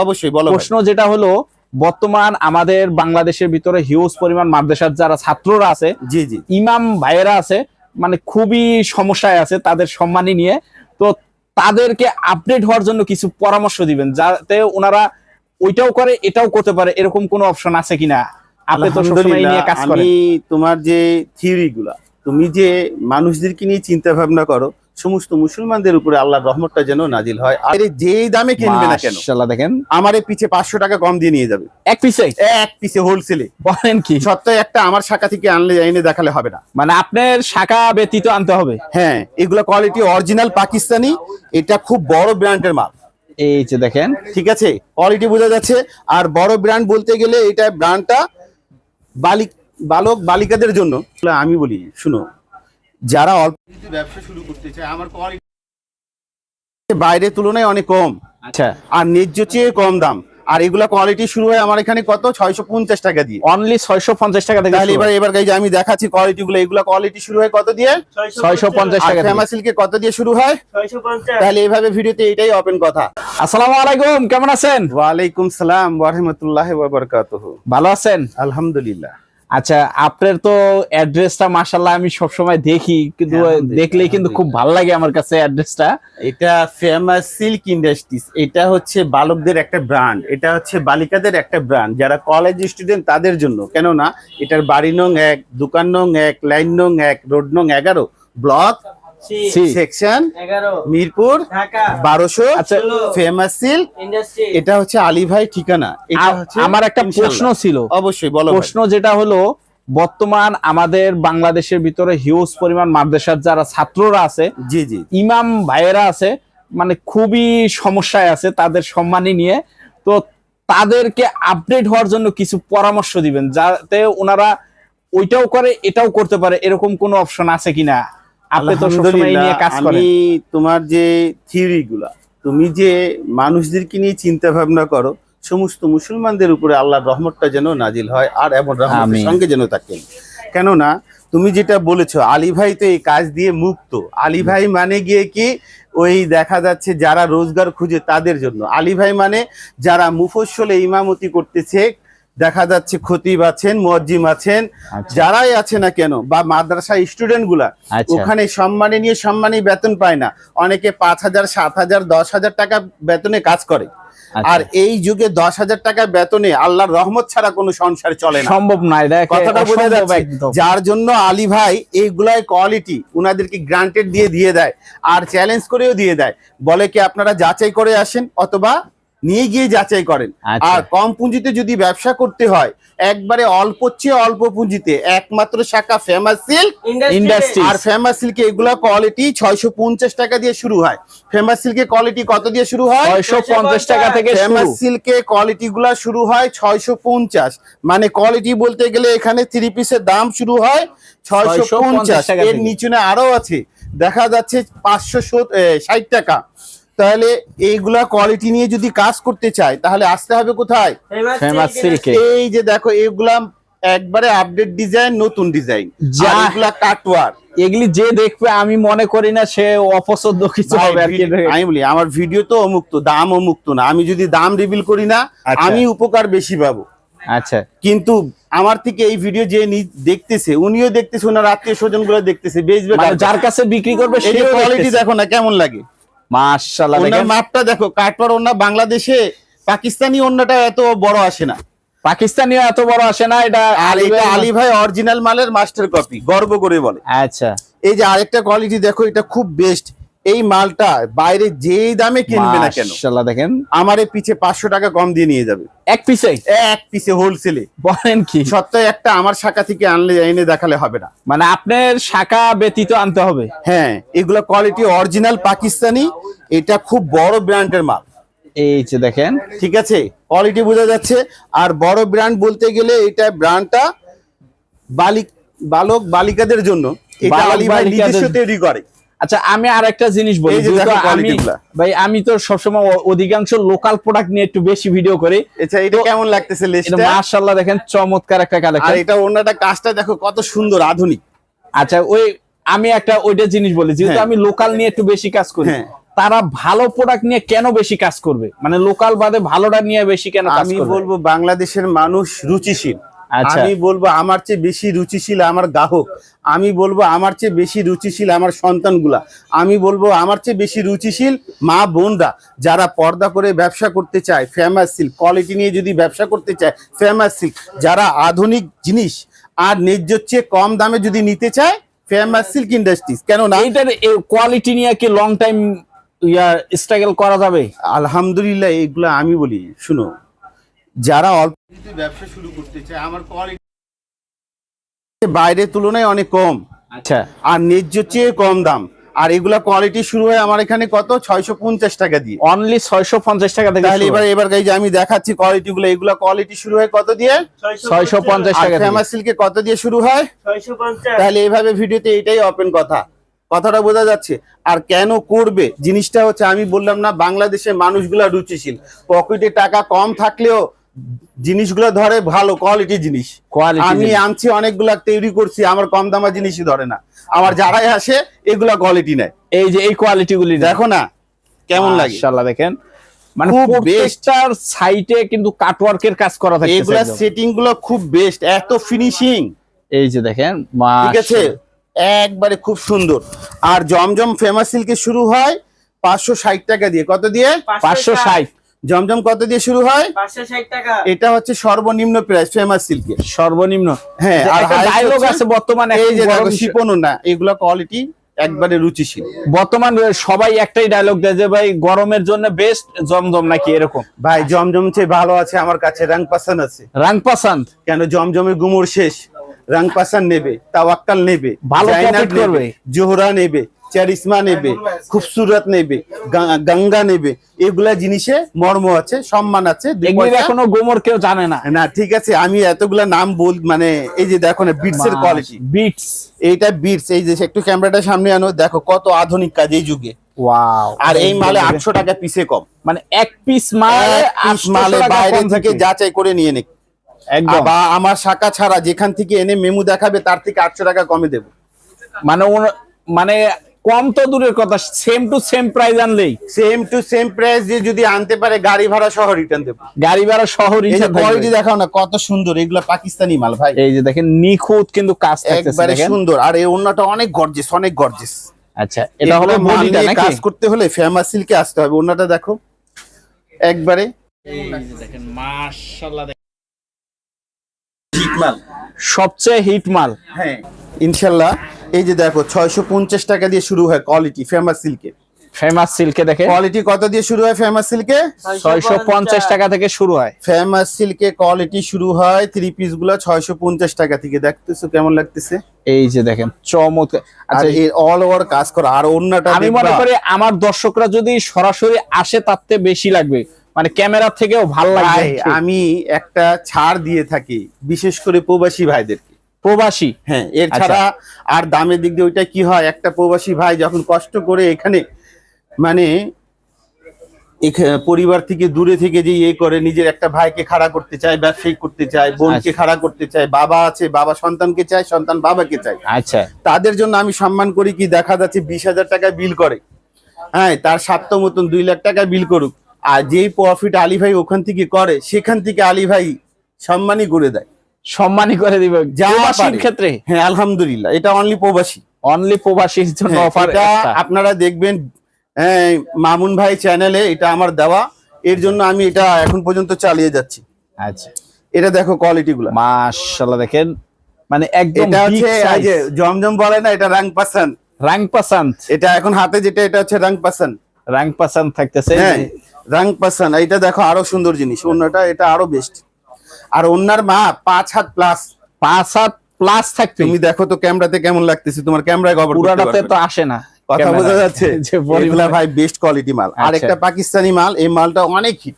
অবশ্যই বলো প্রশ্ন যেটা হলো বর্তমান আমাদের বাংলাদেশের ভিতরে হিউজ পরিমাণ মাদ্রাসার যারা ছাত্ররা আছে জি জি। ইমাম ভাইয়েরা আছে মানে খুবই সমস্যায় আছে তাদের সম্মানী নিয়ে। তো তাদেরকে আপডেট হওয়ার জন্য কিছু পরামর্শ দিবেন যাতে ওনারা ওইটাও করে এটাও করতে পারে এরকম কোনো অপশন আছে কিনা? আপনি তো সবসময় নিয়ে কাজ করেন। আমি তোমার যে থিওরি গুলা তুমি যে মানুষদেরকে নিয়ে চিন্তা ভাবনা করো সমস্ত মুসলমানদের উপরে আল্লাহর রহমতটা যেন নাজিল হয়। আর যেই দামে কিনবে না কেন? মাশাআল্লাহ দেখেন। আমার এই পিছে পাঁচশো টাকা কম দিয়ে নিয়ে যাবে। এক পিসে এক পিছে হোলসেলে বলেন কি? সত্ত্বেও একটা আমার শাখা থেকে আনলে এনে দেখালে হবে না। মানে আপনার শাখা ব্যতীত আনতে হবে? হ্যাঁ এগুলো কোয়ালিটি অরিজিনাল পাকিস্তানি এটা খুব বড় ব্র্যান্ডের মাল। এই যে দেখেন। ঠিক আছে? কোয়ালিটি বোঝা যাচ্ছে। আর বড় ব্র্যান্ড বলতে গেলে এটা ব্র্যান্ডটা বালিক বালক বালিকাদের জন্য। আমি বলি শুনো যারা অল্প ব্যবসা শুরু করতে চায় আমার কোয়ালিটি বাইরের তুলনায় অনেক কম। আচ্ছা। আর ন্যায্য চেয়ে কম দাম। আর এগুলা কোয়ালিটি শুরু হয় আমার এখানে কত? ছয়শো পঞ্চাশ টাকা দিয়ে। অনলি ছয়শো পঞ্চাশ টাকা থেকে তাহলে এবার এবার আমি দেখাচ্ছি কোয়ালিটি গুলো। এগুলা কোয়ালিটি শুরু হয় কত দিয়ে? ছয়শো পঞ্চাশ টাকা থেকে। সিল্কে কত দিয়ে শুরু হয়? তাহলে এইভাবে ভিডিওতে এটাই ওপেন কথা। আসসালামু আলাইকুম কেমন আছেন? ওয়ালাইকুম সালাম ওয়ারহমতুল্লাহ ওয়াবারকাতুহু ভালো আছেন? আলহামদুলিল্লাহ। আচ্ছা আপনার তো অ্যাড্রেসটা মাশাল্লাহ আমি সব সময় দেখি কিন্তু দেখলে দেখলেই কিন্তু খুব ভালো লাগে আমার কাছে অ্যাড্রেসটা এটা ফেমাস সিল্ক ইন্ডাস্ট্রিজ এটা হচ্ছে বালকদের একটা ব্র্যান্ড এটা হচ্ছে বালিকাদের একটা ব্র্যান্ড যারা কলেজ স্টুডেন্ট তাদের জন্য কেননা এটার বাড়ি নং এক দোকান নং এক লাইন নং এক রোড নং এগারো ব্লক। সেকশন মিরপুর ঢাকা. বারোশো আচ্ছা ফেমাস সিল্ক ইন্ডাস্ট্রি এটা হচ্ছে আলী ভাই ঠিকানা। এটা আ- হচ্ছে আমার একটা প্রশ্ন ছিল। অবশ্যই বলো প্রশ্ন যেটা হলো বর্তমান আমাদের বাংলাদেশের ভিতরে হিউজ পরিমাণ মাদ্রাসার যারা ছাত্ররা আছে জি জি। ইমাম ভাইয়েরা আছে মানে খুবই সমস্যায় আছে তাদের সম্মানী নিয়ে। তো তাদেরকে আপডেট হওয়ার জন্য কিছু পরামর্শ দিবেন যাতে ওনারা ওইটাও করে এটাও করতে পারে এরকম কোনো অপশন আছে কিনা? আপনি তো সবসময় নিয়ে কাজ করেন। আমি তোমার যে থিওরিগুলা তুমি যে মানুষদেরকে নিয়ে চিন্তা ভাবনা করো সমস্ত মুসলমানদের উপরে আল্লাহর রহমতটা যেন নাজিল হয় আর এমন রহমতের সঙ্গে যেন থাকে কেননা তুমি যেটা বলেছ আলী ভাই তো এই কাজ দিয়ে মুক্ত। আলী ভাই মানে গিয়ে কি? ওই দেখা যাচ্ছে যারা রোজগার খুঁজে তাদের জন্য। আলী ভাই মানে যারা মুফস্বলে ইমামতি করতেছে দেখা যাচ্ছে খতিব আছেন মুয়াজ্জিম আছেন আচ্ছা। যারাই আছে না কেন বা মাদ্রাসা স্টুডেন্টগুলা আচ্ছা। ওখানে সম্মানে নিয়ে সম্মানী বেতন পায় না। অনেকে পাঁচ হাজার সাত হাজার দশ হাজার টাকা বেতনে কাজ করে। আচ্ছা। আর এই যুগে দশ হাজার টাকা বেতনে আল্লাহর রহমত ছাড়া কোনো সংসার চলে না। সম্ভব না কথাটা বোঝা যাচ্ছে। যার জন্য আলী ভাই এইগুলাই কোয়ালিটি উনাদেরকে গ্রান্টেড দিয়ে দিয়ে দেয় আর চ্যালেঞ্জ করেও দিয়ে দেয়। বলে কি আপনারা যাচাই করে আসেন অথবা নিয়ে গিয়ে যাচাই করেন। আচ্ছা। আর কম পুঁজিতে যদি ব্যবসা করতে হয় একবারে অল্প চেয়ে অল্প পুঁজিতে একমাত্র শাখা ফেমাস সিল্ক ইন্ডাস্ট্রি আর ফেমাস সিল্কে এগুলা কোয়ালিটি ছয়শো পঞ্চাশ টাকা দিয়ে শুরু হয়। ফেমাস সিল্কে কোয়ালিটি কত দিয়ে শুরু হয়? ছয়শো পঞ্চাশ টাকা থেকে ফেমাস শুরু সিল্কে কোয়ালিটি গুলা শুরু হয় ছয়শো পঞ্চাশ। মানে কোয়ালিটি বলতে গেলে এখানে থ্রি পিসের দাম শুরু হয় ছয়শো 650 পঞ্চাশ এর। নিচনে আরও আছে। দেখা যাচ্ছে পাঁচশো ষাট টাকা। তাহলে এইগুলা কোয়ালিটি নিয়ে যদি কাজ করতে চাই তাহলে আসতে হবে কোথায়? ফেমাস সিল্কে এই যে দেখো এইগুলা একবারে আপডেট ডিজাইন নতুন ডিজাইন এগুলা কাটওয়ার এগুলি যে দেখবে আমি মনে করি না সে অপছন্দ কিছু হবে আর কি ভিডিও- আমি বলি আমার ভিডিও তো অমুক্ত দাম অমুক্ত না। আমি যদি দাম রিভিল করি না আচ্ছা। আমি উপকার বেশি পাবো। আচ্ছা। কিন্তু আমার থেকে এই ভিডিও যে নি- দেখতেছে উনিও দেখতেছে ওনার আত্মীয় স্বজনগুলো দেখতেছে বেচবে মানে যার কাছে? বিক্রি করবে সেও কোয়ালিটি। দেখো না কেমন লাগে? মাশাআল্লাহ দেখেন। মাপটা দেখো কাটওয়ার ওন্না বাংলাদেশে পাকিস্তানি ওন্নাটা এত বড় আসে না। পাকিস্তানি এত বড় আসে না এটা আলি আলি আলী ভাই অরিজিনাল মালের মাস্টার কপি গর্ব করে বলে। আচ্ছা। এই যে আরেকটা কোয়ালিটি দেখো এটা খুব বেস্ট এই মালটা বাইরে যেই দামে কিনবে না কেন মাশাআল্লাহ দেখেন। আমার এই পিছে পাঁচশো টাকা কম দিয়ে নিয়ে যাবে। এক পিসে? এক পিসে হোলসেলে বলেন কি? সত্ত্বেও একটা আমার শাখা থেকে আনলে এনে দেখালে হবে না। মানে আপনার শাখা ব্যতীত আনতে হবে? হ্যাঁ এগুলো কোয়ালিটি অরিজিনাল পাকিস্তানি এটা খুব বড় ব্র্যান্ডের মাল। এই যে দেখেন। ঠিক আছে? কোয়ালিটি বোঝা যাচ্ছে। আর বড় ব্র্যান্ড বলতে গেলে এটা ব্র্যান্ডটা বালিক বালক বালিকাদের জন্য। এটা আলী ভাই নিজস্ব তৈরি করে। আচ্ছা আমি আর একটা জিনিস বলি ভাই আমি তো সবসময় অধিকাংশ লোকাল প্রোডাক্ট নিয়ে একটু বেশি ভিডিও করি। আচ্ছা এটা কেমন লাগতেছে এটা মাশাআল্লাহ দেখেন চমৎকার একটা কালেকশন আর এটা অন্যটা কাজটা দেখো কত সুন্দর আধুনিক। আচ্ছা ওই আমি একটা ওইটা জিনিস বলি যেহেতু হ্যাঁ। আমি লোকাল নিয়ে একটু বেশি কাজ করি হ্যাঁ। তারা ভালো প্রোডাক্ট নিয়ে কেন বেশি কাজ করবে? মানে লোকাল বাদে ভালোটা নিয়ে বেশি কেন কাজ আমি বলব বাংলাদেশের মানুষ রুচিশীল। আমি বলব আমার চেয়ে বেশি রুচিশীল আমার গ্রাহক। আমি বলব আমার চেয়ে বেশি রুচিশীল আমার সন্তানগুলা। আমি বলব আমার চেয়ে বেশি রুচিশীল মা বোনরা যারা পর্দা করে ব্যবসা করতে চায় ফেমাস সিল্ক কোয়ালিটি নিয়ে যদি ব্যবসা করতে চায় ফেমাস সিল্ক যারা আধুনিক জিনিস আর ন্যায্য চেয়ে কম দামে যদি নিতে চায় ফেমাস সিল্ক ইন্ডাস্ট্রিজ কেন না এইটার কোয়ালিটি নিয়ে কি লং টাইম ইয়া স্ট্রাগল করা যাবে? আলহামদুলিল্লাহ এইগুলো আমি বলি শুনো। যারা অল্প ব্যবসা শুরু করতে চায় আমার কোয়ালিটি বাইরের তুলনায় অনেক কম। আচ্ছা। আর ন্যায্য চেয়ে কম দাম। আর এগুলা কোয়ালিটি শুরু হয় আমার এখানে কত? ছয়শো পঞ্চাশ টাকা দিয়ে। অনলি ছয়শো পঞ্চাশ টাকা থেকে তাহলে এবার এবার এই যে আমি দেখাচ্ছি কোয়ালিটি গুলো। এগুলা কোয়ালিটি শুরু হয় কত দিয়ে? ছয়শো পঞ্চাশ টাকা ফেমাস সিল্কে কত দিয়ে শুরু হয়? ছয়শো পঞ্চাশ। তাহলে এইভাবে ভিডিওতে এটাই ওপেন কথা। কথাটা বোঝা যাচ্ছে। আর কেন করবে? জিনিসটা হচ্ছে আমি বললাম না বাংলাদেশের মানুষগুলা রুচিশীল। পকেটে টাকা কম থাকলেও জিনিসগুলো ধরে ভালো কোয়ালিটি জিনিস। আমি আনছি অনেকগুলা তৈরি করছি আমার কম দামা জিনিসই ধরে না। আমার যারাই আসে এগুলা কোয়ালিটি নেয়। এই যে এই কোয়ালিটি গুলি দেখো না কেমন লাগে? মাশাআল্লাহ দেখেন। মানে খুব প্রত্যেকটার সাইটে কিন্তু কাটওয়ার্কের কাজ করা থাকে এগুলা সেটিংগুলো খুব বেস্ট এত ফিনিশিং এই যে দেখেন ঠিক আছে? একবারে খুব সুন্দর। আর জমজম ফেমাস সিল্কে শুরু হয় পাঁচশো ষাট টাকা দিয়ে। কত দিয়ে? পাঁচশো ষাট। জমজম কত দিয়ে শুরু হয়? এটা হচ্ছে সর্বনিম্ন প্রাইস ফেমাস সিল্কের সর্বনিম্ন? হ্যাঁ আর ডায়লগ আছে বর্তমানে এই যে শিপনও না এগুলা কোয়ালিটি একবারে রুচিশীল। বর্তমান সবাই একটাই ডায়লগ দেয় যে ভাই গরমের জন্য বেস্ট জমজম নাকি এরকম? ভাই জমজম চেয়ে ভালো আছে আমার কাছে রাং পাসান আছে। রাং পাসান্ত কেন জমজমের গুমর শেষ। রাং পাসান নেবে তাওয়াক্কাল নেবে ভালো করবে। জোহরা নেবে। চারিসমা নেবে খুবসুরত নেবে গঙ্গা নেবে এগুলা জিনিসে মর্ম আছে সম্মান আছে এখনও গোমর কেউ জানে না। না ঠিক আছে আমি এতগুলা নাম বল মানে এই যে দেখো না বিটস এর কোয়ালিটি বিটস এইটা বিটস এই যে একটু ক্যামেরাটা সামনে আনো দেখো কত আধুনিক কাজ এই যুগে। আর এই মালে আটশো টাকা পিসে কম। মানে এক পিস মাল বাইরে থেকে। যাচাই করে নিয়ে নে। বা আমার শাখা ছাড়া যেখান থেকে এনে মেমু দেখাবে তার থেকে আটশো টাকা কমে দেবো। মানে মানে কম তো দূরের কথা সেম টু সেম প্রাইস আনলেই। সেম টু সেম প্রাইস দিয়ে যদি আনতে পারে গাড়ি ভাড়া সহ রিটার্ন দেবো। গাড়ি ভাড়া শহর এই যে কোয়ালিটি দেখাও না কত সুন্দর এগুলা পাকিস্তানি মাল ভাই। এই যে দেখেন নিখুঁত কিন্তু কাজ থাকতেছে একবারে সুন্দর আর এই অন্যটা অনেক গর্জেস অনেক গর্জেস আচ্ছা এটা হলো বডিটা নাকি? কাজ করতে হলে ফেমাস সিল্কে আসতে হবে অন্যটা দেখো। একবারে। দেখেন মাশাআল্লাহ ঠিক মাল। সবচেয়ে হিট মাল। হ্যাঁ ইনশাল্লাহ এই যে দেখো ছয়শো পঞ্চাশ টাকা দিয়ে শুরু হয় কোয়ালিটি ফেমাস সিল্কে ফেমাস সিল্কে দেখে? কোয়ালিটি কত দিয়ে শুরু হয় ফেমাস সিল্কে ছয়শো পঞ্চাশ টাকা থেকে শুরু হয়। ফেমাস সিল্কে কোয়ালিটি শুরু হয় থ্রি পিসগুলো ছয়শো পঞ্চাশ টাকা থেকে। দেখতেছো কেমন লাগতেছে? এই যে দেখেন চমৎকার। আর আচ্ছা অল ওভার কাজ করা আর অন্যটা আমি মনে করি আমার দর্শকরা যদি সরাসরি আসে তার থেকে বেশি লাগবে। মানে ক্যামেরা থেকেও ভালো লাগে আমি একটা ছাড় দিয়ে থাকি বিশেষ করে প্রবাসী ভাইদেরকে প্রবাসী। হ্যাঁ এর আচ্ছা। আর দামের দিক দিয়ে ওইটা কি হয়? একটা প্রবাসী ভাই যখন কষ্ট করে এখানে মানে পরিবার থেকে দূরে থেকে যে ইয়ে করে নিজের একটা ভাইকে খাড়া করতে চায় ব্যবসায়ী করতে চায় বোনকে আচ্ছা। খাড়া করতে চায় বাবা আছে বাবা সন্তানকে চায় সন্তান বাবাকে চায়। আচ্ছা। তাদের জন্য আমি সম্মান করি কি দেখা যাচ্ছে বিশ হাজার টাকা বিল করে। হ্যাঁ তার সাধ্য মতন দুই লাখ টাকা বিল করুক। আর যেই প্রফিট আলী ভাই ওখান থেকে করে সেখান থেকে আলী ভাই সম্মানই করে দেয়। সম্মানই করে দিবে। প্রবাসীর ক্ষেত্রে? হ্যাঁ আলহামদুলিল্লাহ। এটা অনলি প্রবাসী। অনলি প্রবাসীর জন্য হ্যাঁ, অফার এটা আপনারা দেখবেন হ্যাঁ, মামুন ভাই চ্যানেলে এটা আমার দেওয়া। এর জন্য আমি এটা এখন পর্যন্ত চালিয়ে যাচ্ছি। আচ্ছা। এটা দেখো কোয়ালিটি গুলো। মাশাআল্লাহ দেখেন। মানে একদম এটা হচ্ছে এই যে জমজম বলে না এটা রাং পাসান রাং পাসান্ত এটা এখন হাতে যেটা এটা হচ্ছে রাং পাসান রাং পাসান্ত থাকতেছে। হ্যাঁ রাং পাসান এটা দেখো আরও সুন্দর জিনিস। অন্যটা এটা আরও বেস্ট আর অন্যার মা পাঁচ হাত প্লাস পাঁচ সাত প্লাস থাকবে তুমি দেখো তো ক্যামেরাতে কেমন লাগতেছে তোমার ক্যামেরায় করতে পুরাটাতে তো আসে না কথা বোঝা যাচ্ছে? যে পরিমাণ- ভাই বেস্ট কোয়ালিটি মাল। আর আচ্ছা। একটা পাকিস্তানি মাল এই মালটা অনেক হিট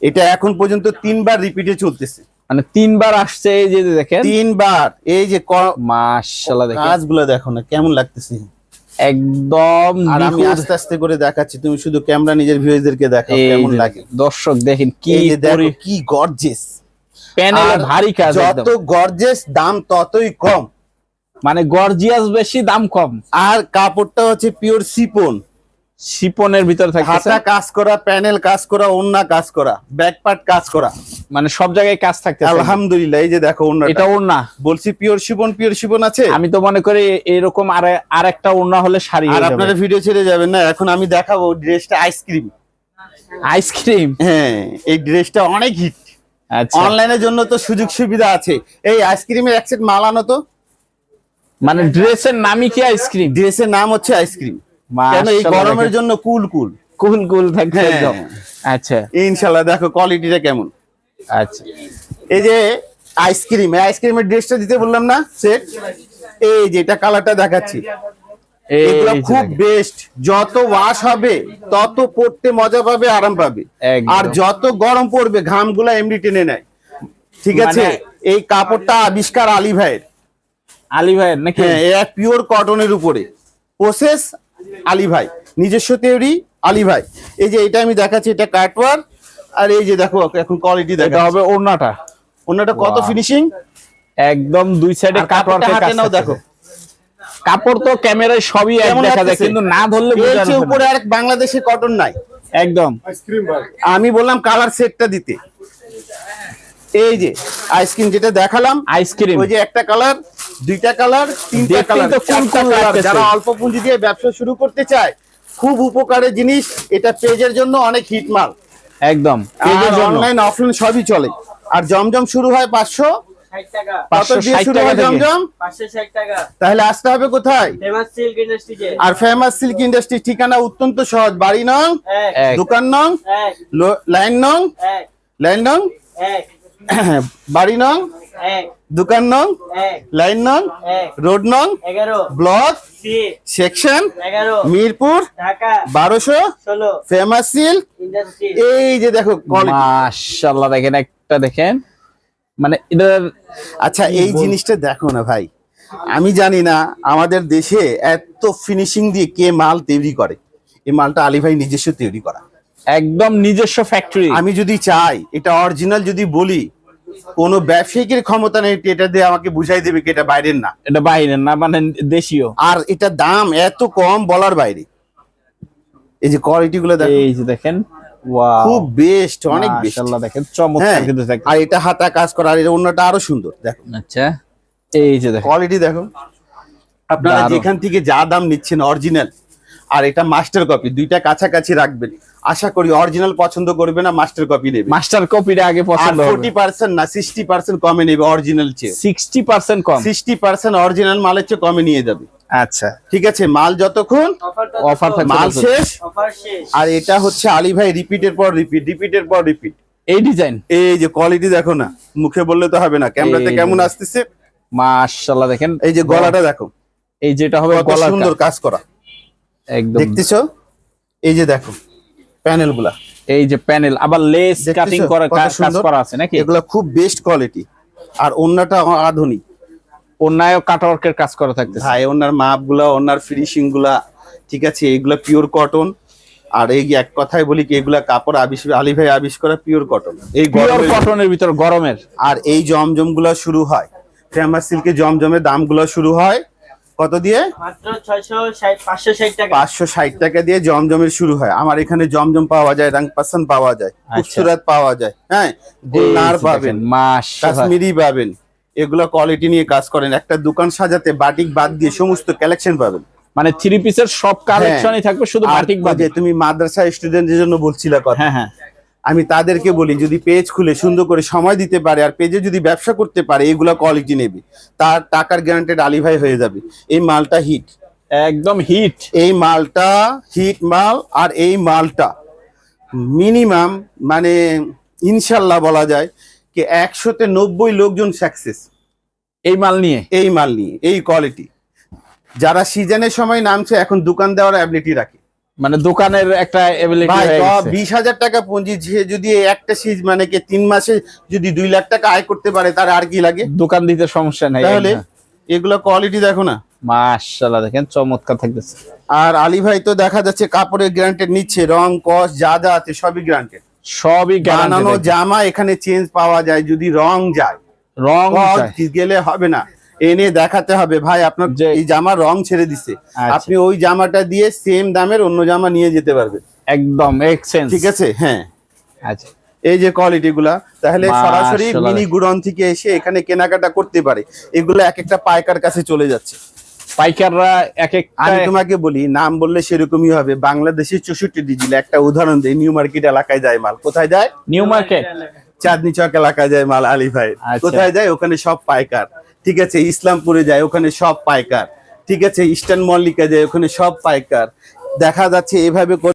এটা এখন পর্যন্ত তিনবার রিপিটে চলতেছে। মানে তিনবার আসছে এই যে দেখেন। তিনবার। এই যে মাশাআল্লাহ দেখেন। কাজগুলো দেখো না কেমন লাগতেছে। একদম আর আমি আস্তে আস্তে করে দেখাচ্ছি তুমি শুধু ক্যামেরা নিজের ভিউয়ারদেরকে দেখাও কেমন লাগে। দর্শক দেখেন কি কি গর্জেস প্যানেলে ভারী কাজ যত। গর্জেস দাম ততই কম। মানে গর্জিয়াস বেশি দাম কম। আর কাপড়টা হচ্ছে পিওর সিপন শিপনের ভিতরে থাকতেছে। হাতা কাজ করা প্যানেল কাজ করা ওন্না কাজ করা ব্যাক পার্ট কাজ করা। মানে সব জায়গায় কাজ থাকতেছে। আলহামদুলিল্লাহ এই যে দেখো এটা ওন্নাটা ওড়না। বলছি পিওর শিবন পিওর শিবন আছে? আমি তো মনে করি এরকম আর আর একটা ওড়না হলে শাড়ি আর আপনারা ভিডিও ছেড়ে যাবেন না এখন আমি দেখাবো ড্রেসটা আইসক্রিম আইসক্রিম হ্যাঁ এই ড্রেসটা অনেক হিট অনলাইনের জন্য তো সুযোগ সুবিধা আছে। এই আইসক্রিমের এক সেট মাল আনো তো। মানে ড্রেসের নামই কি আইসক্রিম ড্রেসের নাম হচ্ছে আইসক্রিম কেন এই গরমের জন্য কুল কুল। কুল কুল থাকছে হ্যাঁ। একদম। আচ্ছা। ইনশাল্লাহ দেখো কোয়ালিটিটা কেমন। আচ্ছা। এই যে আইসক্রিম আইসক্রিমের ড্রেসটা দিতে বললাম না সেট এই যে এটা কালারটা দেখাচ্ছি। এগুলো খুব বেস্ট যত ওয়াশ হবে তত পড়তে মজা পাবে আরাম পাবে। আর যত গরম পড়বে ঘামগুলা এমনি টেনে নেয়। ঠিক আছে? মানে- এই কাপড়টা আবিষ্কার আলী ভাইয়ের। আলী ভাইয়ের নাকি? হ্যাঁ এক পিওর কটনের উপরে। প্রসেস আলী ভাই। নিজস্ব তৈরি আলী ভাই। এই যে এটা আমি দেখাচ্ছি এটা কাটওয়ার আর এই যে দেখো এখন কোয়ালিটি দেখা হবে ওড়নাটা। ওনাটা কত ফিনিশিং একদম দুই সাইডে দেখো দেখো। কাপড় তো ক্যামেরায় সবই এক দেখা যায় কিন্তু না ধরলে। উপরে আরেক বাংলাদেশে কটন নাই। একদম। আমি বললাম কালার সেটটা দিতে। এই যে আইসক্রিম যেটা দেখালাম আইসক্রিম ওই যে একটা কালার দুইটা কালার তিনটা কালার তো কোন কোন কালার যারা অল্প পুঁজি দিয়ে ব্যবসা শুরু করতে চায় খুব উপকারের জিনিস। এটা পেজের জন্য অনেক হিট মাল। একদম পেজের জন্য। অনলাইন অফলাইন সবই চলে। আর জমজম শুরু হয় পাঁচশো ষাট টাকা। কত দিয়ে 560 শুরু টাকা থেকে। জমজম? পাঁচশো ষাট টাকা। তাহলে আসতে হবে কোথায়? ফেমাস সিল্ক ইন্ডাস্ট্রিজে আর ফেমাস সিল্ক ইন্ডাস্ট্রি ঠিকানা অত্যন্ত সহজ। বাড়ি নং দোকান নং লাইন নং লাইন নং বাড়ি নং দোকান নং লাইন নং রোড নং ব্লক সেকশন মিরপুর বারোশো ফেমাস সিল্ক। এই যে দেখো। মাশাআল্লাহ দেখেন একটা দেখেন। মানে এটার আচ্ছা এই জিনিসটা দেখো না ভাই। আমি জানি না আমাদের দেশে এত ফিনিশিং দিয়ে কে মাল তৈরি করে। এই মালটা আলী ভাই নিজস্ব তৈরি করা। একদম নিজস্ব ফ্যাক্টরি আমি যদি চাই এটা অরিজিনাল যদি বলি কোনো ব্যবসায়িকের ক্ষমতা নেই এটা দিয়ে আমাকে বুঝাই দেবে কি এটা বাইরের না। এটা বাইরের না মানে দেশীয়। আর এটা দাম এত কম বলার বাইরে। এই যে কোয়ালিটি গুলো এই যে দেখেন খুব বেস্ট অনেক বেস্ট মাশাআল্লাহ দেখেন হ্যাঁ চমৎকার কিন্তু দেখেন। আর এটা হাতা কাজ করা আর এটা অন্যটা আরও সুন্দর দেখো। আচ্ছা এই যে দেখেন। কোয়ালিটি দেখো। আপনারা যেখান থেকে যা দাম নিচ্ছেন অরিজিনাল আর এটা মাস্টার কপি দুইটা কাছাকাছি রাখবেন। আশা করি অরিজিনাল পছন্দ করবে না মাস্টার কপি নেবে। মাস্টার কপিটা আগে পছন্দ ফোর্টি পার্সেন্ট না সিক্সটি পার্সেন্ট কমে নেবে অরিজিনাল চেয়ে। সিক্সটি পার্সেন্ট কম। সিক্সটি পার্সেন্ট অরিজিনাল মালের চেয়ে কমে নিয়ে যাবে। আচ্ছা ঠিক আছে মাল যতক্ষণ অফার মাল শেষ। অফার শেষ। আর এটা হচ্ছে আলী ভাই রিপিটের পর রিপিট রিপিটের পর রিপিট এই ডিজাইন এই যে কোয়ালিটি দেখো না মুখে বললে তো হবে না। ক্যামেরাতে কেমন। আসতেছে? মাশাআল্লাহ দেখেন। এই যে গলাটা দেখো। এই যেটা হবে গলাটা। সুন্দর কাজ করা। একদম। দেখতেছো? এই যে দেখো প্যানেলগুলা এই যে প্যানেল আবার লেস? কাটিং করা কাজ করা আছে নাকি? এগুলা খুব বেস্ট কোয়ালিটি আর অন্যটা আধুনিক। অন্যায় কাটওয়ার্কের কাজ করা থাকতেছে। ভাই ওনার মাপগুলা ওনার ফিনিশিংগুলা ঠিক আছে এইগুলা পিওর কটন আর এই যে এক কথায় বলি কি এগুলা কাপড় আবিষ্কার আলী ভাই আবিষ্কার পিওর কটন এই পিওর কটনের ভিতর গরমের। আর এই জমজমগুলা শুরু হয়। ফেমাস সিল্কের জমজমের দামগুলা শুরু হয়। কত দিয়ে? পাঁচশো ষাট টাকা। দিয়ে জমজমের শুরু হয়। আমার এখানে জমজম পাওয়া যায় রাং পাসান পাওয়া যায় খুবসুরাত পাওয়া যায়। হ্যাঁ গুলনার পাবেন মাশাআল্লাহ। কাশ্মীরি পাবেন। এগুলো কোয়ালিটি নিয়ে কাজ করেন। একটা দোকান সাজাতে বাটিক বাদ দিয়ে সমস্ত কালেকশন পাবেন। মানে থ্রি পিসের সব কালেকশনই থাকবে শুধু বাটিক বাদে তুমি মাদ্রাসা স্টুডেন্টদের জন্য বলছিলা কথা হ্যাঁ হ্যাঁ। আমি তাদেরকে বলি যদি পেজ খুলে সুন্দর করে সময় দিতে পারে আর পেজে যদি ব্যবসা করতে পারে এগুলা কোয়ালিটি নেবে। তার টাকার গ্যারান্টেড আলী ভাই হয়ে যাবে। এই মালটা হিট একদম হিট এই মালটা হিট মাল আর এই মালটা। মিনিমাম মানে ইনশাল্লাহ বলা যায় কি একশোতে নব্বই লোকজন সাকসেস এই মাল নিয়ে? এই মাল নিয়ে এই কোয়ালিটি যারা সিজনের সময় নামছে এখন দোকান দেওয়ার অ্যাবিলিটি রাখে। মানে দোকানের একটা বিশ হাজার টাকা পুঁজি যদি একটা সিজ মানে কি তিন মাসে যদি দুই লাখ টাকা আয় করতে পারে তার আর কি লাগে? দোকান দিতে সমস্যা নাই তাহলে এগুলো কোয়ালিটি দেখো না। মাশাআল্লাহ দেখেন চমৎকার থাকতেছে। আর আলী ভাই তো দেখা যাচ্ছে কাপড়ের গ্যারান্টেড নিচ্ছে রং কস যা যা আছে সবই গ্যারান্টেড সবই বানানো জামা এখানে চেঞ্জ পাওয়া যায় যদি রং যায়। রং গেলে হবে না। এনে দেখাতে হবে ভাই আপনার এই জামার রং ছেড়ে দিছে। আচ্ছা। আপনি ওই জামাটা দিয়ে সেম দামের অন্য জামা নিয়ে যেতে পারবেন একদম এক্সচেঞ্জ ঠিক আছে? হ্যাঁ। আচ্ছা। এই যে কোয়ালিটি গুলা তাহলে সরাসরি মিনি গুডন থেকে এসে এখানে কেনাকাটা করতে পারে। এগুলো এক একটা পাইকার কাছে চলে যাচ্ছে। পাইকাররা এক এক আমি তোমাকে বলি নাম বললে সেরকমই হবে। বাংলাদেশের চৌষট্টি ডিজিল একটা উদাহরণ দিই নিউ মার্কেট এলাকায় যায় মাল। কোথায় যায়? New market. চাঁদনি চক এলাকায় যায় মাল আলী ভাই। আচ্ছা। কোথায় যায়? ওখানে সব পাইকার। ঠিক আছে ইসলামপুরে যায় ওখানে সব পাইকার। ঠিক আছে ইস্টার্ন মল্লিকা যায় ওখানে সব পাইকার। দেখা যাচ্ছে এভাবে